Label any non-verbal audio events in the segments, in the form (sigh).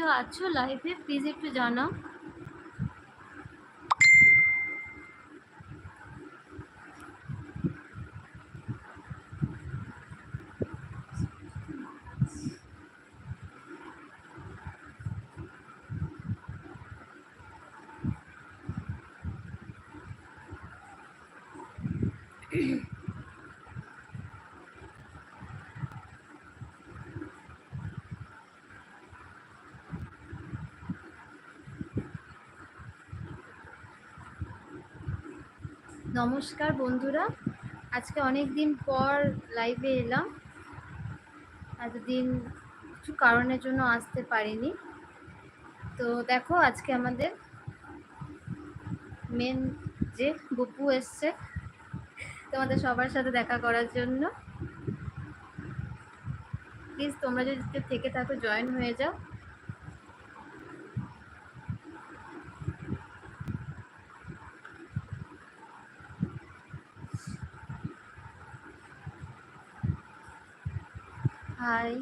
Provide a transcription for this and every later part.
কেউ আছো লাইভে প্লিজ একটু জানাও নমস্কার বন্ধুরা। আজকে অনেক দিন পর লাইভে এলাম। এতদিন কিছু কারণের জন্য আসতে পারিনি। তো দেখো, আজকে আমাদের মেন যে গপু এসছে, তোমাদের সবার সাথে দেখা করার জন্য। প্লিজ তোমরা যদি থেকে থাকো জয়েন হয়ে যাও। Hi.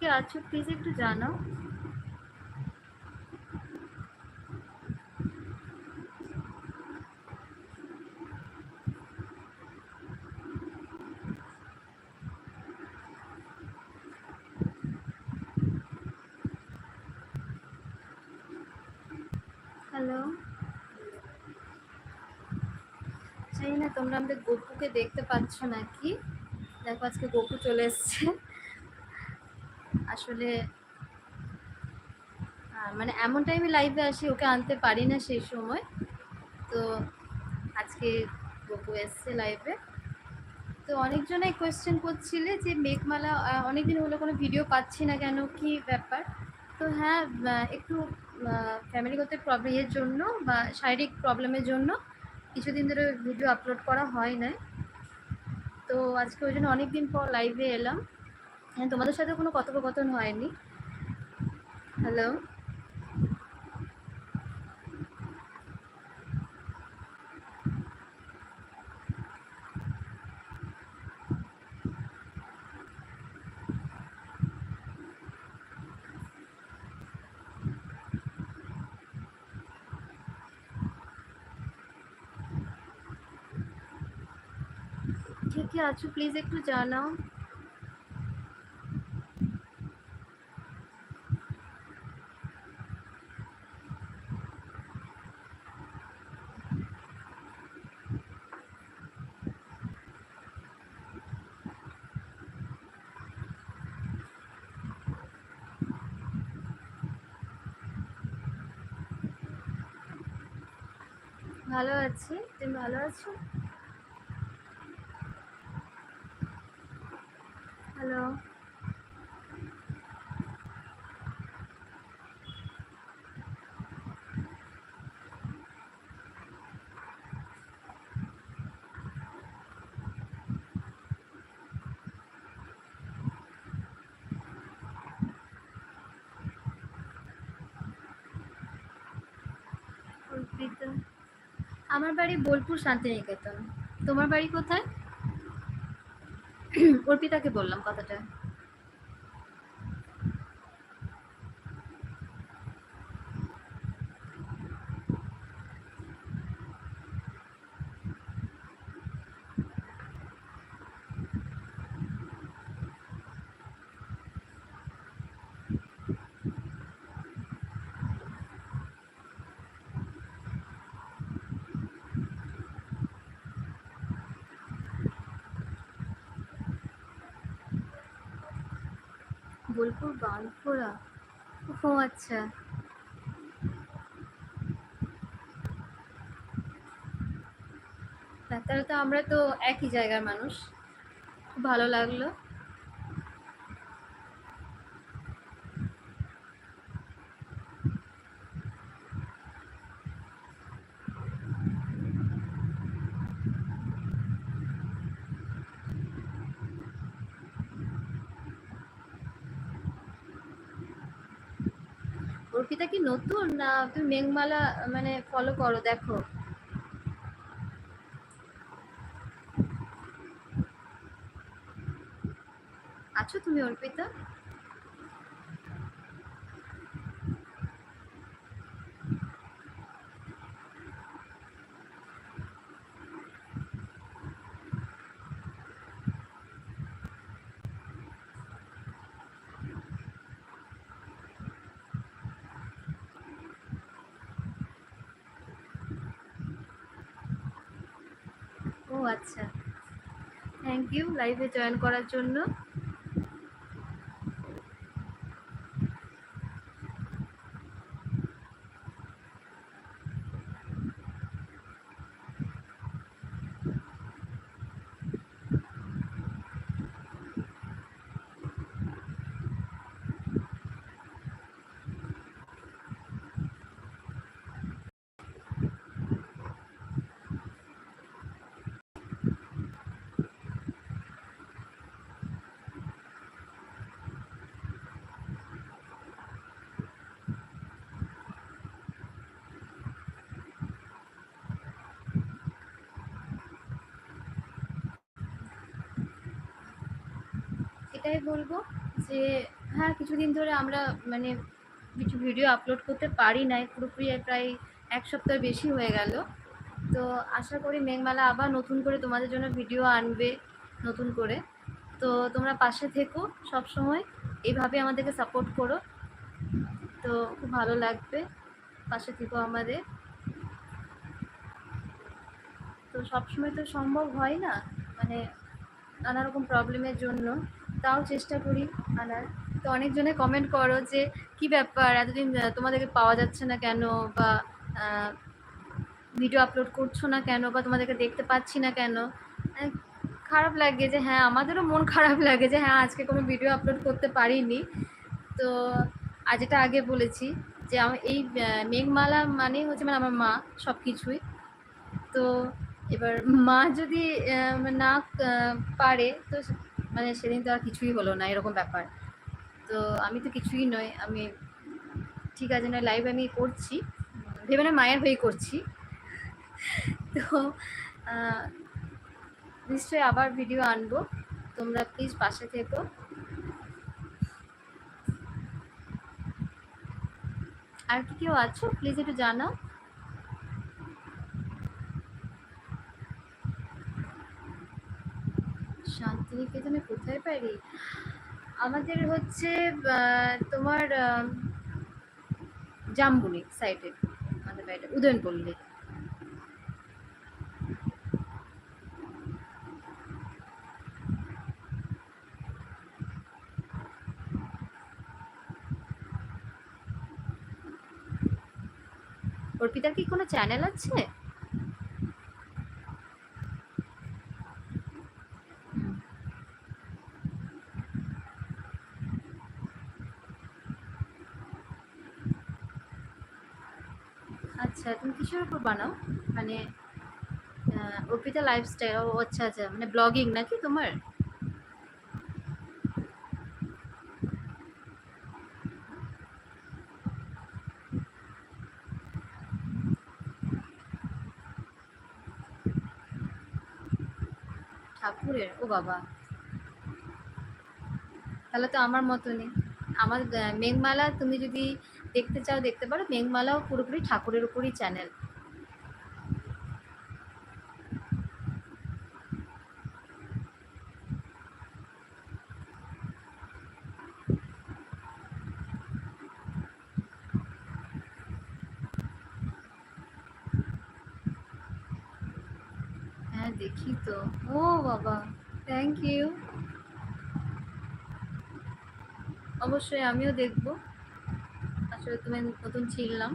কি আছো প্লিজ একটু জানাও। হ্যালো না, তোমরা আমাদের গপুকে দেখতে পাচ্ছ নাকি? দেখো, আজকে গপু চলে এসছে। আসলে মানে এমন টাইমে লাইভে আসি, ওকে আনতে পারি না সেই সময়। তো আজকে গপু এসছে লাইভে তো অনেকজনাই কোয়েশ্চেন করছিলে যে মেঘমালা অনেকদিন হলো কোনো ভিডিও পাচ্ছি না কেন? কি ব্যাপার? তো হ্যাঁ একটু ফ্যামিলিগত প্রবলেমের জন্য বা শারীরিক প্রবলেমের জন্য কিছুদিন ধরে ভিডিও আপলোড করা হয় না তো আজকে ওই জন্য অনেকদিন পর লাইভে এলাম। হ্যাঁ তোমাদের সাথে কোনো কথোপকথন হয়নি। হ্যালো কে আছো প্লিজ একটু জানাও। ভালো আছি। তুমি ভালো আছো হ্যালো অর্পিতা আমার বাড়ি বোলপুর শান্তিনিকেতন। তোমার বাড়ি কোথায়? (coughs) অর্পিতাকে বললাম কথাটা। বোলপুর বানপুরা ও আচ্ছা। তাহলে তো আমরা তো একই জায়গার মানুষ। খুব ভালো লাগল অর্পিতা কি নতুন না তুমি মেঘমালা মানে ফলো করো দেখো? আছো তুমি অর্পিতা? আচ্ছা। থ্যাংক ইউ লাইভে জয়েন করার জন্য। এটাই বলব যে হ্যাঁ কিছুদিন ধরে আমরা মানে কিছু ভিডিও আপলোড করতে পারি নাই, পুরোপুরি প্রায় এক সপ্তাহ বেশি হয়ে গেল। তো আশা করি মেঘমালা আবার নতুন করে তোমাদের জন্য ভিডিও আনবে, নতুন করে। তো তোমরা পাশে থেকো সব সময় এইভাবে আমাদেরকে সাপোর্ট করো। তো খুব ভালো লাগবে, পাশে থেকো আমাদের। তো সবসময় তো সম্ভব হয় না মানে নানা রকম প্রবলেমের জন্য। তাও চেষ্টা করি, আনার। তো অনেকজনে কমেন্ট করো যে, কি ব্যাপার? এতদিন তোমাদেরকে পাওয়া যাচ্ছে না কেন? বা ভিডিও আপলোড করছ না কেন? বা, তোমাদেরকে দেখতে পাচ্ছি না কেন? খারাপ লাগে যে হ্যাঁ আমাদেরও মন খারাপ লাগে যে হ্যাঁ আজকে কোনো ভিডিও আপলোড করতে পারিনি। তো আজ এটা আগে বলেছি যে, আমার এই মেঘমালা মানে হচ্ছে মানে আমার মা সব কিছুই তো, এবার মা যদি না পারে, তো মানে সেদিন তো আর কিছুই হলো না, এরকম ব্যাপার। তো আমি তো কিছুই নয় আমি ঠিক আছে না লাইভ আমি করছি, ভেবে না মায়ের হয়ে করছি। তো নিশ্চয়ই আবার ভিডিও আনব, তোমরা প্লিজ পাশে থেকো। আর কি কেউ আছো? প্লিজ একটু জানাও। শান্তিনিকেতনে কোথায় পারি? আমাদের হচ্ছে তোমার জামবুনি সাইডে আমাদের বাড়িটা, উদয়নপল্লী। অর্পিতার কি কোনো চ্যানেল আছে আচ্ছা তুমি কিসের উপর বানাও। মানে অর্পিতা লাইফস্টাইল ও আচ্ছা আচ্ছা মানে ব্লগিং নাকি তোমার? ঠাকুরের, ও বাবা। তাহলে তো আমার মতনই। আমার মেঘমালা তুমি যদি দেখতে চাও, দেখতে পারো। মেঘমালাও পুরোপুরি ঠাকুরের উপরই চ্যানেল হ্যাঁ দেখি তো। ও বাবা থ্যাংক ইউ অবশ্যই আমিও দেখব। আসলে তুমি নতুন ছিলাম।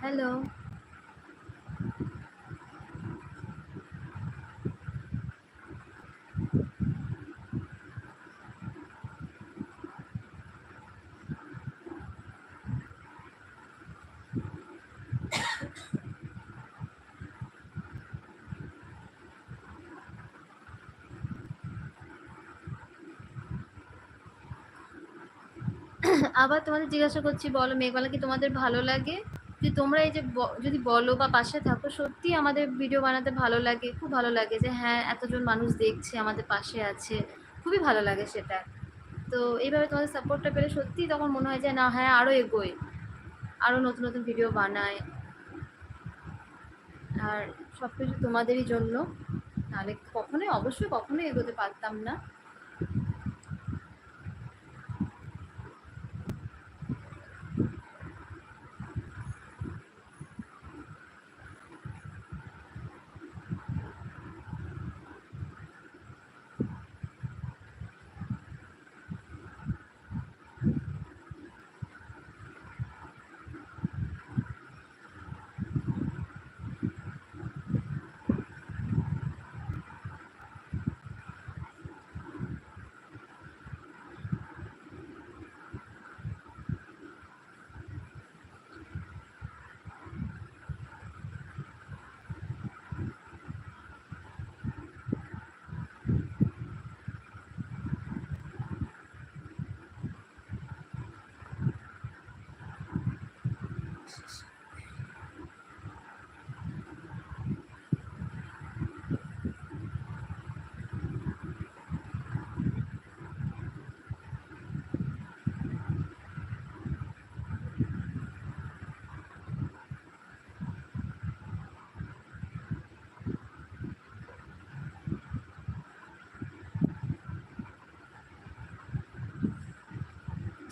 হ্যালো। আবার তোমাদের জিজ্ঞাসা করছি বলো মেঘমালা কি তোমাদের ভালো লাগে? যদি তোমরা এই যে যদি বলো বা পাশে থাকো, সত্যি আমাদের ভিডিও বানাতে ভালো লাগে, খুব ভালো লাগে যে হ্যাঁ এতজন মানুষ দেখছে, আমাদের পাশে আছে। খুবই ভালো লাগে সেটা। তো এইভাবে তোমাদের সাপোর্টটা পেলে সত্যি তখন মনে হয় যে না হ্যাঁ আরও এগোয় আরও নতুন নতুন ভিডিও বানায় আর সব কিছু তোমাদেরই জন্য। নাহলে কখনোই, অবশ্যই কখনোই এগোতে পারতাম না।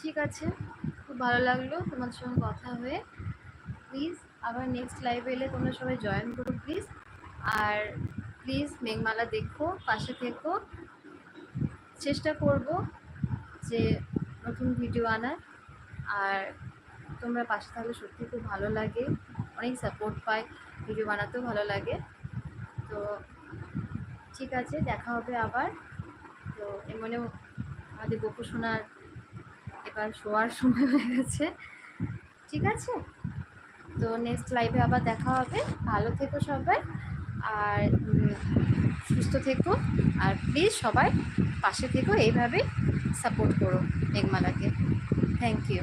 ঠিক আছে। খুব ভালো লাগল তোমাদের সঙ্গে কথা হয়ে। প্লিজ আবার নেক্সট লাইভে এলে তোমরা সবাই জয়েন করো প্লিজ আর প্লিজ মেঘমালা দেখো, পাশে থেকো। চেষ্টা করব যে নতুন ভিডিও আনার। আর তোমরা পাশে থাকলে সত্যি খুব ভালো লাগে। অনেক সাপোর্ট পাই ভিডিও বানাতেও ভালো লাগে। তো ঠিক আছে, দেখা হবে আবার। তো এমনে আমাদের গোপু শোনার এবার শোয়ার সময় হয়ে গেছে। ঠিক আছে? তো নেক্সট লাইভে আবার দেখা হবে। ভালো থেকো সবাই। আর সুস্থ থেকো। আর প্লিজ সবাই পাশে থেকো। এইভাবে সাপোর্ট করো মেঘমালাকে। Thank you